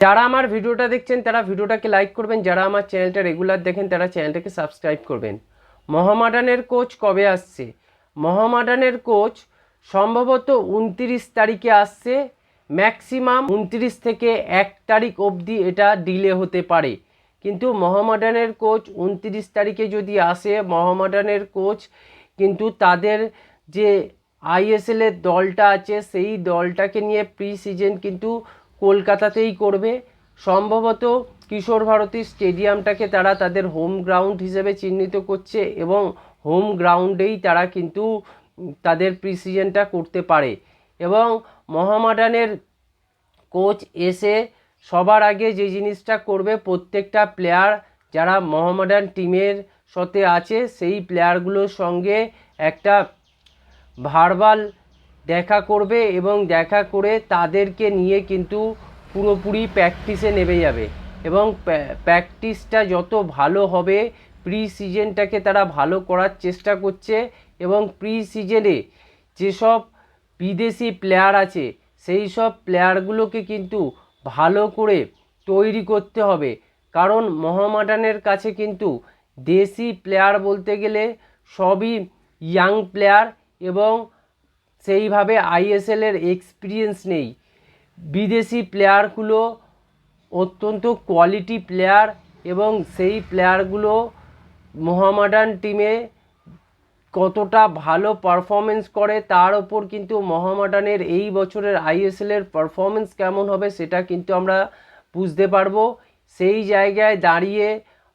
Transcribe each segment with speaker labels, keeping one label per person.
Speaker 1: যারা আমার ভিডিওটা দেখছেন, তারা ভিডিওটাকে লাইক করবেন। যারা আমার চ্যানেলটা রেগুলার দেখেন, তারা চ্যানেলটাকে সাবস্ক্রাইব করবেন। মহামাডানের কোচ কবে আসছে? মহামাডানের কোচ সম্ভবত উনতিরিশ তারিখে আসছে। ম্যাক্সিমাম উনত্রিশ থেকে এক তারিখ অবধি এটা ডিলে হতে পারে। কিন্তু মহামাডানের কোচ উনত্রিশ তারিখে যদি আসে, মহামাডানের কোচ কিন্তু তাদের যে আইএসএলের দলটা আছে, সেই দলটাকে নিয়ে প্রি সিজন কিন্তু কলকাতাতেই করবে। সম্ভবত কিশোর ভারতী স্টেডিয়ামটাকে তারা তাদের হোম গ্রাউন্ড হিসেবে চিহ্নিত করছে এবং হোম গ্রাউন্ডেই তারা কিন্তু তাদের প্রি সিজনটা করতে পারে। এবং মহামাডানের কোচ এসে সবার আগে যে জিনিসটা করবে, প্রত্যেকটা প্লেয়ার যারা মোহামেডান টিমের সাথে আছে, সেই প্লেয়ারগুলোর সঙ্গে একটা ভার্বাল দেখা করবে এবং দেখা করে তাদেরকে নিয়ে কিন্তু পুরোপুরি প্র্যাকটিসে নেমে যাবে। এবং প্র্যাকটিসটা যত ভালো হবে প্রি সিজনটাকে তারা ভালো করার চেষ্টা করছে এবং প্রি সিজনে যেসব বিদেশি প্লেয়ার আছে, সেই সব প্লেয়ারগুলোকে কিন্তু ভালো করে তৈরি করতে হবে। কারণ মোহামেডানের কাছে কিন্তু দেশি প্লেয়ার বলতে গেলে সবই ইয়াং প্লেয়ার এবং সেইভাবে আইএসএলের এক্সপিরিয়েন্স নেই। বিদেশি প্লেয়ারগুলো অত্যন্ত কোয়ালিটি প্লেয়ার এবং সেই প্লেয়ারগুলো মোহামেডান টিমে কতটা ভালো পারফরমেন্স করে, তার ওপর কিন্তু মোহামেডানের এই বছরের আইএসএলের পারফরমেন্স কেমন হবে সেটা কিন্তু আমরা বুঝতে পারব। সেই জায়গায় দাঁড়িয়ে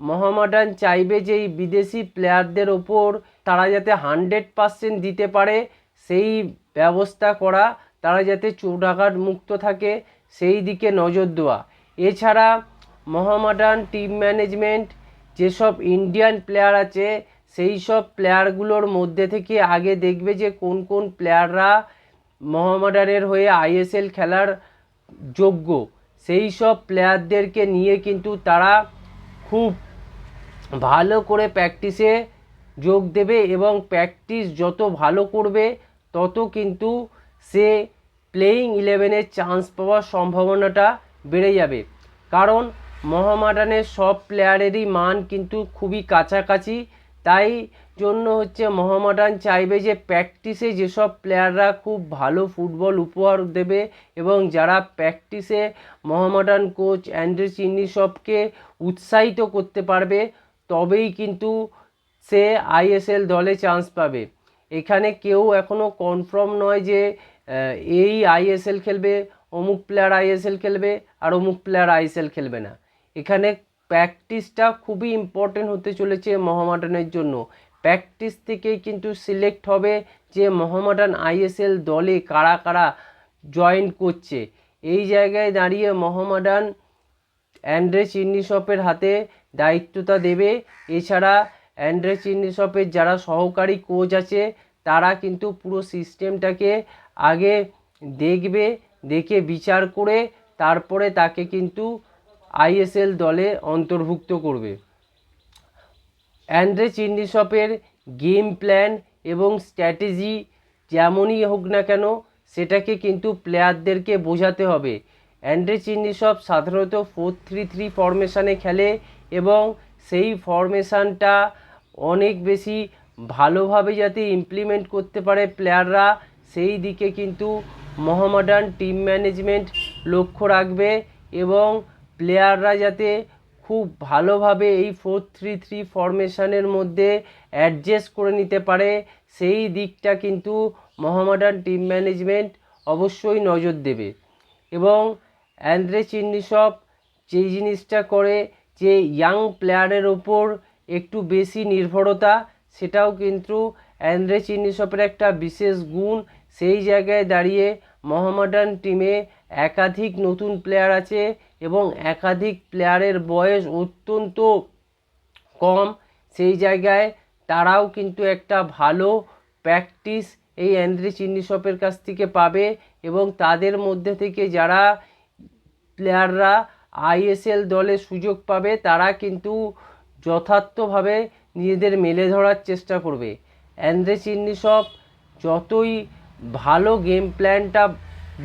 Speaker 1: মোহামেডান চাইবে যে এই বিদেশি প্লেয়ারদের ওপর তারা যাতে হান্ড্রেড পার্সেন্ট দিতে পারে। সেই ব্যবস্থা করা, তারা যাতে চোটাঘাট মুক্ত থাকে, সেই দিকে নজর দেওয়া। এছাড়া মোহামেডান টিম ম্যানেজমেন্ট, যেসব ইন্ডিয়ান প্লেয়ার আছে, সেই সব প্লেয়ারগুলোর মধ্যে থেকে আগে দেখবে যে কোন কোন প্লেয়াররা মোহামেডানের হয়ে আইএসএল খেলার যোগ্য। সেই সব প্লেয়ারদেরকে নিয়ে কিন্তু তারা খুব ভালো করে প্র্যাকটিসে যোগ দেবে এবং প্র্যাকটিস যত ভালো করবে তত কিন্তু সে প্লেয়িং ইলেভেনের চান্স পাওয়ার সম্ভাবনাটা বেড়ে যাবে। কারণ মোহামেডানের সব প্লেয়ারেরই মান কিন্তু খুবই কাছাকাছি। তাই জন্য হচ্ছে মোহামেডান চাইবে যে প্র্যাকটিসে যেসব প্লেয়াররা খুব ভালো ফুটবল উপহার দেবে এবং যারা প্র্যাকটিসে মোহামেডান কোচ অ্যান্ড্রে চিন্নি সবকে উৎসাহিত করতে পারবে, তবেই কিন্তু সে আইএসএল দলে চান্স পাবে। এখানে কেউ এখনও কনফার্ম নয় যে এই আইএসএল খেলবে, অমুক প্লেয়ার আইএসএল খেলবে আর অমুক প্লেয়ার আইএসএল খেলবে না। এখানে প্র্যাকটিসটা খুবই ইম্পর্টেন্ট হতে চলেছে মোহামেডানের জন্য। প্র্যাকটিস থেকেই কিন্তু সিলেক্ট হবে যে মোহামেডান আইএসএল দলে কারা কারা জয়েন করছে। এই জায়গায় দাঁড়িয়ে মহামাডান অ্যান্ড্রে চিন্নিশপের হাতে দায়িত্বটা দেবে। এছাড়া অ্যান্ড্রে চিন্নিশপের যারা সহকারী কোচ আছে, তারা কিন্তু পুরো সিস্টেমটাকে আগে দেখবে, দেখে বিচার করে তারপরে তাকে কিন্তু আইএসএল দলে অন্তর্ভুক্ত করবে। অ্যান্ড্রে চিন্নিশপের গেম প্ল্যান এবং স্ট্র্যাটেজি যেমনই হোক না কেন, সেটাকে কিন্তু প্লেয়ারদেরকে বোঝাতে হবে। অ্যান্ড্রে চিন্নিশপ সাধারণত ফোর থ্রি থ্রি ফরমেশানে খেলে এবং সেই ফরমেশানটা অনেক বেশি ভালোভাবে যাতে ইমপ্লিমেন্ট করতে পারে প্লেয়াররা সেই দিকে কিন্তু মোহামেডান টিম ম্যানেজমেন্ট লক্ষ্য রাখবে এবং প্লেয়াররা যাতে খুব ভালোভাবে এই ফোর থ্রি থ্রি ফরমেশনের মধ্যে অ্যাডজাস্ট করে নিতে পারে, সেই দিকটা কিন্তু মোহামেডান টিম ম্যানেজমেন্ট অবশ্যই নজর দেবে। এবং অ্যান্দ্রে চিন্নিসব যে জিনিসটা করে যে ইয়াং প্লেয়ারের ওপর একটু বেশি নির্ভরতা, সেটাও কিন্তু অ্যান্দ্রে চিন্নিসপের একটা বিশেষ গুণ। সেই জায়গায় দাঁড়িয়ে মোহামেডান টিমে একাধিক নতুন প্লেয়ার আছে এবং একাধিক প্লেয়ারের বয়স অত্যন্ত কম। সেই জায়গায় তারাও কিন্তু একটা ভালো প্র্যাকটিস এই অ্যান্দ্রে চিন্নিসপের কাছ থেকে পাবে এবং তাদের মধ্যে থেকে যারা প্লেয়াররা আইএসএল দলে সুযোগ পাবে, তারা কিন্তু যথার্থভাবে নিজেদের মেলে ধরার চেষ্টা করবে। অ্যান্দ্রে চিন্নিসব যতই ভালো গেম প্ল্যানটা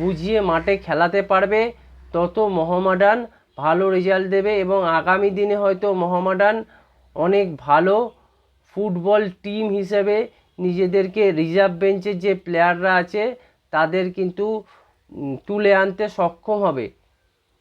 Speaker 1: বুঝিয়ে মাঠে খেলাতে পারবে, তত মোহামেডান ভালো রেজাল্ট দেবে এবং আগামী দিনে হয়তো মোহামেডান অনেক ভালো ফুটবল টিম হিসেবে নিজেদেরকে রিজার্ভ বেঞ্চের যে প্লেয়াররা আছে, তাদের কিন্তু তুলে আনতে সক্ষম হবে।